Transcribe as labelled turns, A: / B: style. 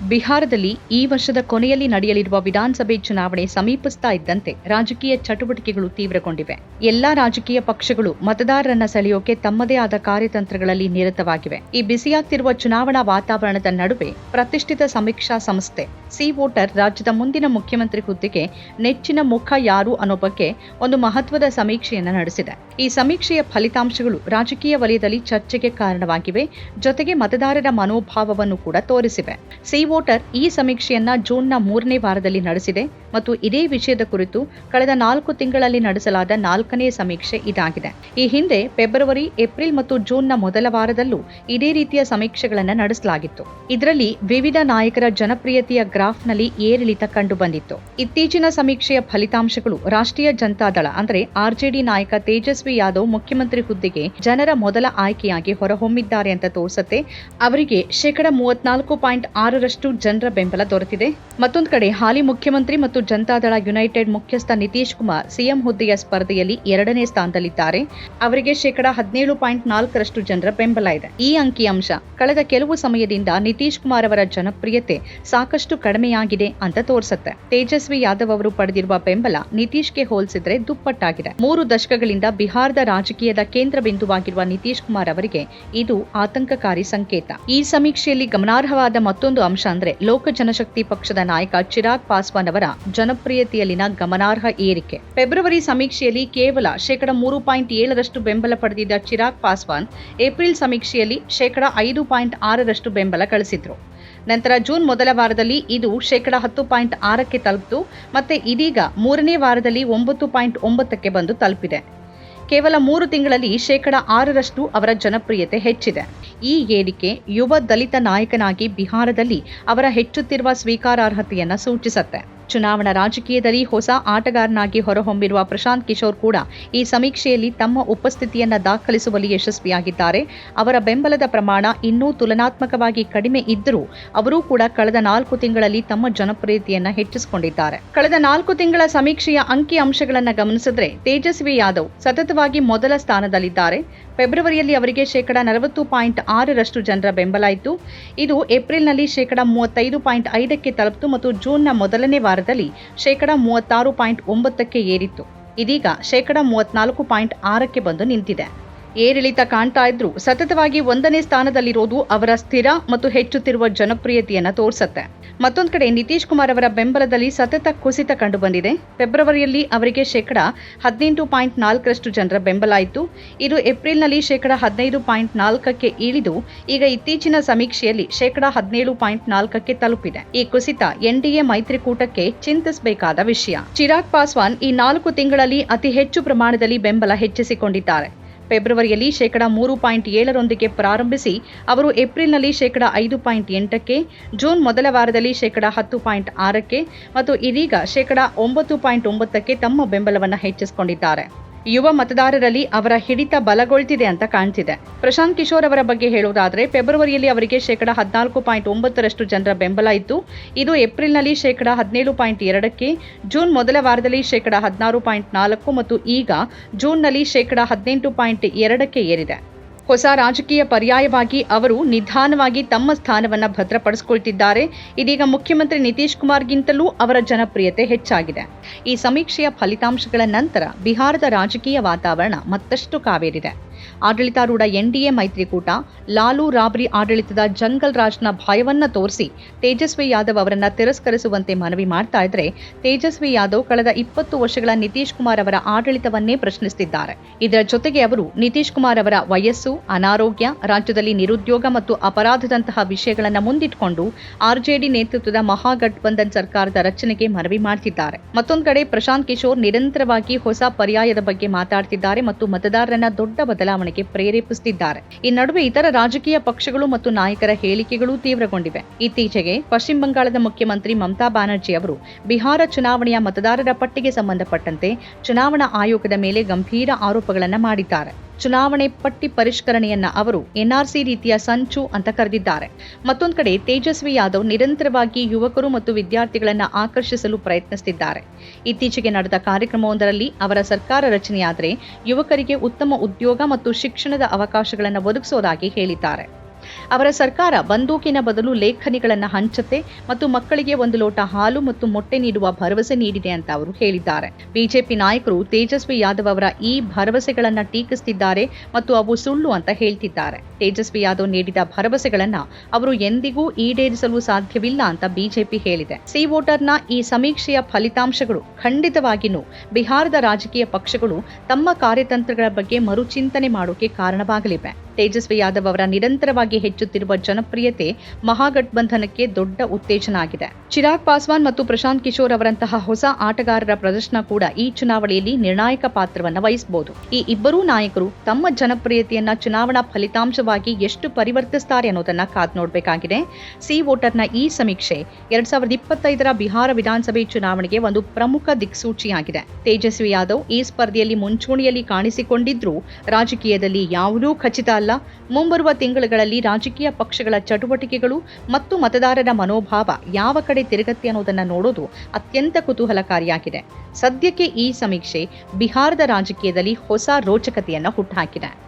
A: ಬಿಹಾರದಲ್ಲಿ ಈ ವರ್ಷದ ಕೊನೆಯಲ್ಲಿ ನಡೆಯಲಿರುವ ವಿಧಾನಸಭೆ ಚುನಾವಣೆ ಸಮೀಪಿಸ್ತಾ ಇದ್ದಂತೆ ರಾಜಕೀಯ ಚಟುವಟಿಕೆಗಳು ತೀವ್ರಗೊಂಡಿವೆ. ಎಲ್ಲಾ ರಾಜಕೀಯ ಪಕ್ಷಗಳು ಮತದಾರರನ್ನ ಸೆಳೆಯೋಕೆ ತಮ್ಮದೇ ಆದ ಕಾರ್ಯತಂತ್ರಗಳಲ್ಲಿ ನಿರತವಾಗಿವೆ. ಈ ಬಿಸಿಯಾಗ್ತಿರುವ ಚುನಾವಣಾ ವಾತಾವರಣದ ನಡುವೆ ಪ್ರತಿಷ್ಠಿತ ಸಮೀಕ್ಷಾ ಸಂಸ್ಥೆ ಸಿ ವೋಟರ್ ರಾಜ್ಯದ ಮುಂದಿನ ಮುಖ್ಯಮಂತ್ರಿ ಹುದ್ದೆಗೆ ನೆಚ್ಚಿನ ಮುಖ ಯಾರು ಅನ್ನೋ ಬಗ್ಗೆ ಒಂದು ಮಹತ್ವದ ಸಮೀಕ್ಷೆಯನ್ನು ನಡೆಸಿದೆ. ಈ ಸಮೀಕ್ಷೆಯ ಫಲಿತಾಂಶಗಳು ರಾಜಕೀಯ ವಲಯದಲ್ಲಿ ಚರ್ಚೆಗೆ ಕಾರಣವಾಗಿವೆ, ಜೊತೆಗೆ ಮತದಾರರ ಮನೋಭಾವವನ್ನು ಕೂಡ ತೋರಿಸಿವೆ. ಸಿ ವೋಟರ್ ಈ ಸಮೀಕ್ಷೆಯನ್ನ ಜೂನ್ನ ಮೂರನೇ ವಾರದಲ್ಲಿ ನಡೆಸಿದೆ ಮತ್ತು ಇದೇ ವಿಷಯದ ಕುರಿತು ಕಳೆದ ನಾಲ್ಕು ತಿಂಗಳಲ್ಲಿ ನಡೆಸಲಾದ ನಾಲ್ಕನೇ ಸಮೀಕ್ಷೆ ಇದಾಗಿದೆ. ಈ ಹಿಂದೆ ಫೆಬ್ರವರಿ, ಏಪ್ರಿಲ್ ಮತ್ತು ಜೂನ್ನ ಮೊದಲ ವಾರದಲ್ಲೂ ಇದೇ ರೀತಿಯ ಸಮೀಕ್ಷೆಗಳನ್ನು ನಡೆಸಲಾಗಿತ್ತು. ಇದರಲ್ಲಿ ವಿವಿಧ ನಾಯಕರ ಜನಪ್ರಿಯತೆಯ ಗ್ರಾಫ್ನಲ್ಲಿ ಏರಿಳಿತ ಕಂಡುಬಂದಿತ್ತು. ಇತ್ತೀಚಿನ ಸಮೀಕ್ಷೆಯ ಫಲಿತಾಂಶಗಳು ರಾಷ್ಟ್ರೀಯ ಜನತಾದಳ ಅಂದರೆ ಆರ್ಜೆಡಿ ನಾಯಕ ತೇಜಸ್ವಿ ಯಾದವ್ ಮುಖ್ಯಮಂತ್ರಿ ಹುದ್ದೆಗೆ ಜನರ ಮೊದಲ ಆಯ್ಕೆಯಾಗಿ ಹೊರಹೊಮ್ಮಿದ್ದಾರೆ ಅಂತ ತೋರಿಸುತ್ತೆ. ಅವರಿಗೆ ಶೇಕಡ ಮೂವತ್ನಾಲ್ಕು ಪಾಯಿಂಟ್ ಆರರಷ್ಟು ಜನರ ಬೆಂಬಲ ದೊರೆತಿದೆ. ಮತ್ತೊಂದು ಕಡೆ, ಹಾಲಿ ಮುಖ್ಯಮಂತ್ರಿ ಮತ್ತು ಜನತಾದಳ ಯುನೈಟೆಡ್ ಮುಖ್ಯಸ್ಥ ನಿತೀಶ್ ಕುಮಾರ್ ಸಿಎಂ ಹುದ್ದೆಯ ಸ್ಪರ್ಧೆಯಲ್ಲಿ ಎರಡನೇ ಸ್ಥಾನದಲ್ಲಿದ್ದಾರೆ. ಅವರಿಗೆ ಶೇಕಡಾ ಹದಿನೇಳು ಪಾಯಿಂಟ್ ನಾಲ್ಕರಷ್ಟು ಜನರ ಬೆಂಬಲ ಇದೆ. ಈ ಅಂಕಿಅಂಶ ಕಳೆದ ಕೆಲವು ಸಮಯದಿಂದ ನಿತೀಶ್ ಕುಮಾರ್ ಅವರ ಜನಪ್ರಿಯತೆ ಸಾಕಷ್ಟು ಕಡಿಮೆಯಾಗಿದೆ ಅಂತ ತೋರಿಸುತ್ತೆ. ತೇಜಸ್ವಿ ಯಾದವ್ ಅವರು ಪಡೆದಿರುವ ಬೆಂಬಲ ನಿತೀಶ್ಗೆ ಹೋಲಿಸಿದ್ರೆ ದುಪ್ಪಟ್ಟಾಗಿದೆ. ಮೂರು ದಶಕಗಳಿಂದ ಬಿಹಾರದ ರಾಜಕೀಯದ ಕೇಂದ್ರ ಬಿಂದುವಾಗಿರುವ ನಿತೀಶ್ ಕುಮಾರ್ ಅವರಿಗೆ ಇದು ಆತಂಕಕಾರಿ ಸಂಕೇತ. ಈ ಸಮೀಕ್ಷೆಯಲ್ಲಿ ಗಮನಾರ್ಹವಾದ ಮತ್ತೊಂದು ಅಂಶ ಅಂದ್ರೆ ಲೋಕ ಜನಶಕ್ತಿ ಪಕ್ಷದ ನಾಯಕ ಚಿರಾಗ್ ಪಾಸ್ವಾನ್ ಅವರ ಜನಪ್ರಿಯತೆಯಲ್ಲಿನ ಗಮನಾರ್ಹ ಏರಿಕೆ. ಫೆಬ್ರವರಿ ಸಮೀಕ್ಷೆಯಲ್ಲಿ ಕೇವಲ ಶೇಕಡ ಮೂರು ಪಾಯಿಂಟ್ ಏಳರಷ್ಟು ಬೆಂಬಲ ಪಡೆದಿದ್ದ ಚಿರಾಗ್ ಪಾಸ್ವಾನ್ ಏಪ್ರಿಲ್ ಸಮೀಕ್ಷೆಯಲ್ಲಿ ಶೇಕಡ ಐದು ಪಾಯಿಂಟ್ ಆರರಷ್ಟು ಬೆಂಬಲ ಗಳಿಸಿದ್ರು. ನಂತರ ಜೂನ್ ಮೊದಲ ವಾರದಲ್ಲಿ ಇದು ಶೇಕಡ ಹತ್ತು ಪಾಯಿಂಟ್ ಆರಕ್ಕೆ ತಲುಪಿತು ಮತ್ತೆ ಇದೀಗ ಮೂರನೇ ವಾರದಲ್ಲಿ ಒಂಬತ್ತು ಪಾಯಿಂಟ್ ಒಂಬತ್ತಕ್ಕೆ ಬಂದು ತಲುಪಿದೆ. ಕೇವಲ ಮೂರು ತಿಂಗಳಲ್ಲಿ ಶೇಕಡ ಆರರಷ್ಟು ಅವರ ಜನಪ್ರಿಯತೆ ಹೆಚ್ಚಿದೆ. ಈ ಏರಿಕೆ ಯುವ ದಲಿತ ನಾಯಕನಾಗಿ ಬಿಹಾರದಲ್ಲಿ ಅವರ ಹೆಚ್ಚುತ್ತಿರುವ ಸ್ವೀಕಾರಾರ್ಹತೆಯನ್ನು ಸೂಚಿಸುತ್ತೆ. ಚುನಾವಣಾ ರಾಜಕೀಯದಲ್ಲಿ ಹೊಸ ಆಟಗಾರನಾಗಿ ಹೊರಹೊಮ್ಮಿರುವ ಪ್ರಶಾಂತ್ ಕಿಶೋರ್ ಕೂಡ ಈ ಸಮೀಕ್ಷೆಯಲ್ಲಿ ತಮ್ಮ ಉಪಸ್ಥಿತಿಯನ್ನು ದಾಖಲಿಸುವಲ್ಲಿ ಯಶಸ್ವಿಯಾಗಿದ್ದಾರೆ. ಅವರ ಬೆಂಬಲದ ಪ್ರಮಾಣ ಇನ್ನೂ ತುಲನಾತ್ಮಕವಾಗಿ ಕಡಿಮೆ ಇದ್ದರೂ ಅವರೂ ಕೂಡ ಕಳೆದ ನಾಲ್ಕು ತಿಂಗಳಲ್ಲಿ ತಮ್ಮ ಜನಪ್ರಿಯತೆಯನ್ನು ಹೆಚ್ಚಿಸಿಕೊಂಡಿದ್ದಾರೆ. ಕಳೆದ ನಾಲ್ಕು ತಿಂಗಳ ಸಮೀಕ್ಷೆಯ ಅಂಕಿ ಅಂಶಗಳನ್ನು ಗಮನಿಸಿದ್ರೆ ತೇಜಸ್ವಿ ಯಾದವ್ ಸತತವಾಗಿ ಮೊದಲ ಸ್ಥಾನದಲ್ಲಿದ್ದಾರೆ. ಫೆಬ್ರವರಿಯಲ್ಲಿ ಅವರಿಗೆ ಶೇಕಡ ನಲವತ್ತು ಪಾಯಿಂಟ್ ಆರರಷ್ಟು ಜನರ ಬೆಂಬಲ ಇತ್ತು. ಇದು ಏಪ್ರಿಲ್ನಲ್ಲಿ ಶೇಕಡ ಮೂವತ್ತೈದು ಪಾಯಿಂಟ್ ಐದಕ್ಕೆ ತಲುಪಿತು ಮತ್ತು ಜೂನ್ನ ಮೊದಲನೇ ವಾರದಲ್ಲಿ ಶೇಕಡ ಮೂವತ್ತಾರು ಪಾಯಿಂಟ್ ಒಂಬತ್ತಕ್ಕೆ ಏರಿತ್ತು. ಇದೀಗ ಶೇಕಡ ಮೂವತ್ನಾಲ್ಕು ಪಾಯಿಂಟ್ ಆರಕ್ಕೆ ಬಂದು ನಿಂತಿದೆ. ಏರಿಳಿತ ಕಾಣ್ತಾ ಇದ್ರೂ. ಸತತವಾಗಿ ಒಂದನೇ ಸ್ಥಾನದಲ್ಲಿರೋದು ಅವರ ಸ್ಥಿರ ಮತ್ತು ಹೆಚ್ಚುತ್ತಿರುವ ಜನಪ್ರಿಯತೆಯನ್ನು ತೋರಿಸುತ್ತೆ. ಮತ್ತೊಂದು ಕಡೆ ನಿತೀಶ್ ಕುಮಾರ್ ಅವರ ಬೆಂಬಲದಲ್ಲಿ ಸತತ ಕುಸಿತ ಕಂಡುಬಂದಿದೆ. ಫೆಬ್ರವರಿಯಲ್ಲಿ ಅವರಿಗೆ ಶೇಕಡ ಹದಿನೆಂಟು ಪಾಯಿಂಟ್ ನಾಲ್ಕರಷ್ಟು ಜನರ ಬೆಂಬಲ ಇತ್ತು. ಇದು ಏಪ್ರಿಲ್ನಲ್ಲಿ ಶೇಕಡ ಹದಿನೈದು ಪಾಯಿಂಟ್ ನಾಲ್ಕಕ್ಕೆ ಇಳಿದು ಈಗ ಇತ್ತೀಚಿನ ಸಮೀಕ್ಷೆಯಲ್ಲಿ ಶೇಕಡ ಹದಿನೇಳು ಪಾಯಿಂಟ್ ನಾಲ್ಕಕ್ಕೆ ತಲುಪಿದೆ. ಈ ಕುಸಿತ ಎನ್ಡಿಎ ಮೈತ್ರಿಕೂಟಕ್ಕೆ ಚಿಂತಿಸಬೇಕಾದ ವಿಷಯ. ಚಿರಾಗ್ ಪಾಸ್ವಾನ್ ಈ ನಾಲ್ಕು ತಿಂಗಳಲ್ಲಿ ಅತಿ ಹೆಚ್ಚು ಪ್ರಮಾಣದಲ್ಲಿ ಬೆಂಬಲ ಹೆಚ್ಚಿಸಿಕೊಂಡಿದ್ದಾರೆ. ಫೆಬ್ರವರಿಯಲ್ಲಿ ಶೇಕಡ ಮೂರು ಪಾಯಿಂಟ್ ಏಳರೊಂದಿಗೆ ಪ್ರಾರಂಭಿಸಿ, ಅವರು ಏಪ್ರಿಲ್ನಲ್ಲಿ ಶೇಕಡ ಐದು ಪಾಯಿಂಟ್ ಎಂಟಕ್ಕೆ, ಜೂನ್ ಮೊದಲ ವಾರದಲ್ಲಿ ಶೇಕಡ ಹತ್ತು ಪಾಯಿಂಟ್ ಆರಕ್ಕೆ ಮತ್ತು ಇದೀಗ ಶೇಕಡ ಒಂಬತ್ತು ಪಾಯಿಂಟ್ ಒಂಬತ್ತಕ್ಕೆ ತಮ್ಮ ಬೆಂಬಲವನ್ನು ಹೆಚ್ಚಿಸಿಕೊಂಡಿದ್ದಾರೆ. ಯುವ ಮತದಾರರಲ್ಲಿ ಅವರ ಹಿಡಿತ ಬಲಗೊಳ್ತಿದೆ ಅಂತ ಕಾಣ್ತಿದೆ. ಪ್ರಶಾಂತ್ ಕಿಶೋರ್ ಅವರ ಬಗ್ಗೆ ಹೇಳುವುದಾದರೆ, ಫೆಬ್ರವರಿಯಲ್ಲಿ ಅವರಿಗೆ ಶೇಕಡ ಹದಿನಾಲ್ಕು ಪಾಯಿಂಟ್ ಒಂಬತ್ತರಷ್ಟು ಜನರ ಬೆಂಬಲ ಇತ್ತು. ಇದು ಏಪ್ರಿಲ್ನಲ್ಲಿ ಶೇಕಡ ಹದಿನೇಳು ಪಾಯಿಂಟ್ ಎರಡಕ್ಕೆ, ಜೂನ್ ಮೊದಲ ವಾರದಲ್ಲಿ ಶೇಕಡ ಹದಿನಾರು ಪಾಯಿಂಟ್ ನಾಲ್ಕು ಮತ್ತು ಈಗ ಜೂನ್ನಲ್ಲಿ ಶೇಕಡ ಹದಿನೆಂಟು ಪಾಯಿಂಟ್ ಎರಡಕ್ಕೆ ಏರಿದೆ. ಹೊಸ ರಾಜಕೀಯ ಪರ್ಯಾಯವಾಗಿ ಅವರು ನಿಧಾನವಾಗಿ ತಮ್ಮ ಸ್ಥಾನವನ್ನು ಭದ್ರಪಡಿಸಿಕೊಳ್ತಿದ್ದಾರೆ. ಇದೀಗ ಮುಖ್ಯಮಂತ್ರಿ ನಿತೀಶ್ ಕುಮಾರ್ಗಿಂತಲೂ ಅವರ ಜನಪ್ರಿಯತೆ ಹೆಚ್ಚಾಗಿದೆ. ಈ ಸಮೀಕ್ಷೆಯ ಫಲಿತಾಂಶಗಳ ನಂತರ ಬಿಹಾರದ ರಾಜಕೀಯ ವಾತಾವರಣ ಮತ್ತಷ್ಟು ಕಾವೇರಿದೆ. ಆಡಳಿತಾರೂಢ ಎನ್ಡಿಎ ಮೈತ್ರಿಕೂಟ, ಲಾಲು ರಾಬ್ರಿ ಆಡಳಿತದ ಜಂಗಲ್ ರಾಜ್ನ ಭಯವನ್ನ ತೋರಿಸಿ ತೇಜಸ್ವಿ ಯಾದವ್ ಅವರನ್ನ ತಿರಸ್ಕರಿಸುವಂತೆ ಮನವಿ ಮಾಡ್ತಾ ಇದ್ರೆ ತೇಜಸ್ವಿ ಯಾದವ್ ಕಳೆದ ಇಪ್ಪತ್ತು ವರ್ಷಗಳ ನಿತೀಶ್ ಕುಮಾರ್ ಅವರ ಆಡಳಿತವನ್ನೇ ಪ್ರಶ್ನಿಸುತ್ತಿದ್ದಾರೆ ಇದರ ಜೊತೆಗೆ ಅವರು ನಿತೀಶ್ ಕುಮಾರ್ ಅವರ ವಯಸ್ಸು, ಅನಾರೋಗ್ಯ, ರಾಜ್ಯದಲ್ಲಿ ನಿರುದ್ಯೋಗ ಮತ್ತು ಅಪರಾಧದಂತಹ ವಿಷಯಗಳನ್ನು ಮುಂದಿಟ್ಟುಕೊಂಡು ಆರ್ಜೆಡಿ ನೇತೃತ್ವದ ಮಹಾಗಠಬಂಧನ್ ಸರ್ಕಾರದ ರಚನೆಗೆ ಮನವಿ ಮಾಡ್ತಿದ್ದಾರೆ. ಮತ್ತೊಂದು ಕಡೆ ಪ್ರಶಾಂತ್ ಕಿಶೋರ್ ನಿರಂತರವಾಗಿ ಹೊಸ ಪರ್ಯಾಯದ ಬಗ್ಗೆ ಮಾತಾಡ್ತಿದ್ದಾರೆ ಮತ್ತು ಮತದಾರರನ್ನ ದೊಡ್ಡ ಬದಲಾವಣೆಗೆ ಪ್ರೇರೇಪಿಸುತ್ತಿದ್ದಾರೆ. ಈ ನಡುವೆ ಇತರ ರಾಜಕೀಯ ಪಕ್ಷಗಳು ಮತ್ತು ನಾಯಕರ ಹೇಳಿಕೆಗಳು ತೀವ್ರಗೊಂಡಿವೆ. ಇತ್ತೀಚೆಗೆ ಪಶ್ಚಿಮ ಬಂಗಾಳದ ಮುಖ್ಯಮಂತ್ರಿ ಮಮತಾ ಬ್ಯಾನರ್ಜಿ ಅವರು ಬಿಹಾರ ಚುನಾವಣೆಯ ಮತದಾರರ ಪಟ್ಟಿಗೆ ಸಂಬಂಧಪಟ್ಟಂತೆ ಚುನಾವಣಾ ಆಯೋಗದ ಮೇಲೆ ಗಂಭೀರ ಆರೋಪಗಳನ್ನು ಮಾಡಿದ್ದಾರೆ. ಚುನಾವಣೆ ಪಟ್ಟಿ ಪರಿಷ್ಕರಣೆಯನ್ನ ಅವರು ಎನ್ಆರ್ಸಿ ರೀತಿಯ ಸಂಚು ಅಂತ ಕರೆದಿದ್ದಾರೆ. ಮತ್ತೊಂದು ಕಡೆ ತೇಜಸ್ವಿ ಯಾದವ್ ನಿರಂತರವಾಗಿ ಯುವಕರು ಮತ್ತು ವಿದ್ಯಾರ್ಥಿಗಳನ್ನು ಆಕರ್ಷಿಸಲು ಪ್ರಯತ್ನಿಸುತ್ತಿದ್ದಾರೆ ಇತ್ತೀಚೆಗೆ ನಡೆದ ಕಾರ್ಯಕ್ರಮವೊಂದರಲ್ಲಿ ಅವರ ಸರ್ಕಾರ ರಚನೆಯಾದರೆ ಯುವಕರಿಗೆ ಉತ್ತಮ ಉದ್ಯೋಗ ಮತ್ತು ಶಿಕ್ಷಣದ ಅವಕಾಶಗಳನ್ನು ಒದಗಿಸೋದಾಗಿ ಹೇಳಿದ್ದಾರೆ. ಅವರ ಸರ್ಕಾರ ಬಂದೂಕಿನ ಬದಲು ಲೇಖನಿಗಳನ್ನು ಹಂಚುತ್ತೆ ಮತ್ತು ಮಕ್ಕಳಿಗೆ ಒಂದು ಲೋಟ ಹಾಲು ಮತ್ತು ಮೊಟ್ಟೆ ನೀಡುವ ಭರವಸೆ ನೀಡಿದೆ ಅಂತ ಅವರು ಹೇಳಿದ್ದಾರೆ. ಬಿಜೆಪಿ ನಾಯಕರು ತೇಜಸ್ವಿ ಯಾದವ್ ಅವರ ಈ ಭರವಸೆಗಳನ್ನು ಟೀಕಿಸುತ್ತಿದ್ದಾರೆ ಮತ್ತು ಅವು ಸುಳ್ಳು ಅಂತ ಹೇಳ್ತಿದ್ದಾರೆ. ತೇಜಸ್ವಿ ಯಾದವ್ ನೀಡಿದ ಭರವಸೆಗಳನ್ನು ಅವರು ಎಂದಿಗೂ ಈಡೇರಿಸಲು ಸಾಧ್ಯವಿಲ್ಲ ಅಂತ ಬಿಜೆಪಿ ಹೇಳಿದೆ. ಸಿ ವೋಟರ್ನ ಈ ಸಮೀಕ್ಷೆಯ ಫಲಿತಾಂಶಗಳು ಖಂಡಿತವಾಗಿಯೂ ಬಿಹಾರದ ರಾಜಕೀಯ ಪಕ್ಷಗಳು ತಮ್ಮ ಕಾರ್ಯತಂತ್ರಗಳ ಬಗ್ಗೆ ಮರುಚಿಂತನೆ ಮಾಡೋಕೆ ಕಾರಣವಾಗಲಿವೆ. ತೇಜಸ್ವಿ ಯಾದವ್ ಅವರ ನಿರಂತರವಾಗಿ ಹೆಚ್ಚುತ್ತಿರುವ ಜನಪ್ರಿಯತೆ ಮಹಾಗಠಬಂಧನಕ್ಕೆ ದೊಡ್ಡ ಉತ್ತೇಜನ ಆಗಿದೆ. ಚಿರಾಗ್ ಪಾಸ್ವಾನ್ ಮತ್ತು ಪ್ರಶಾಂತ್ ಕಿಶೋರ್ ಅವರಂತಹ ಹೊಸ ಆಟಗಾರರ ಪ್ರದರ್ಶನ ಕೂಡ ಈ ಚುನಾವಣೆಯಲ್ಲಿ ನಿರ್ಣಾಯಕ ಪಾತ್ರವನ್ನು ವಹಿಸಬಹುದು. ಈ ಇಬ್ಬರೂ ನಾಯಕರು ತಮ್ಮ ಜನಪ್ರಿಯತೆಯನ್ನ ಚುನಾವಣಾ ಫಲಿತಾಂಶವಾಗಿ ಎಷ್ಟು ಪರಿವರ್ತಿಸುತ್ತಾರೆ ಅನ್ನೋದನ್ನ ಕಾದ್ ನೋಡಬೇಕಾಗಿದೆ. ಸಿ ವೋಟರ್ನ ಈ ಸಮೀಕ್ಷೆ ಎರಡ್ ಸಾವಿರದ ಇಪ್ಪತ್ತೈದರ ಬಿಹಾರ ವಿಧಾನಸಭೆ ಚುನಾವಣೆಗೆ ಒಂದು ಪ್ರಮುಖ ದಿಕ್ಸೂಚಿಯಾಗಿದೆ. ತೇಜಸ್ವಿ ಯಾದವ್ ಈ ಸ್ಪರ್ಧೆಯಲ್ಲಿ ಮುಂಚೂಣಿಯಲ್ಲಿ ಕಾಣಿಸಿಕೊಂಡಿದ್ರೂ ರಾಜಕೀಯದಲ್ಲಿ ಯಾವುದೂ ಖಚಿತ ಅಲ್ಲ. ಮುಂಬರುವ ತಿಂಗಳುಗಳಲ್ಲಿ ರಾಜಕೀಯ ಪಕ್ಷಗಳ ಚಟುವಟಿಕೆಗಳು ಮತ್ತು ಮತದಾರರ ಮನೋಭಾವ ಯಾವ ಕಡೆ ತಿರುಗತ್ತೆ ಅನ್ನೋದನ್ನು ನೋಡೋದು ಅತ್ಯಂತ ಕುತೂಹಲಕಾರಿಯಾಗಿದೆ. ಸದ್ಯಕ್ಕೆ ಈ ಸಮೀಕ್ಷೆ ಬಿಹಾರದ ರಾಜಕೀಯದಲ್ಲಿ ಹೊಸ ರೋಚಕತೆಯನ್ನು ಹುಟ್ಟುಹಾಕಿದೆ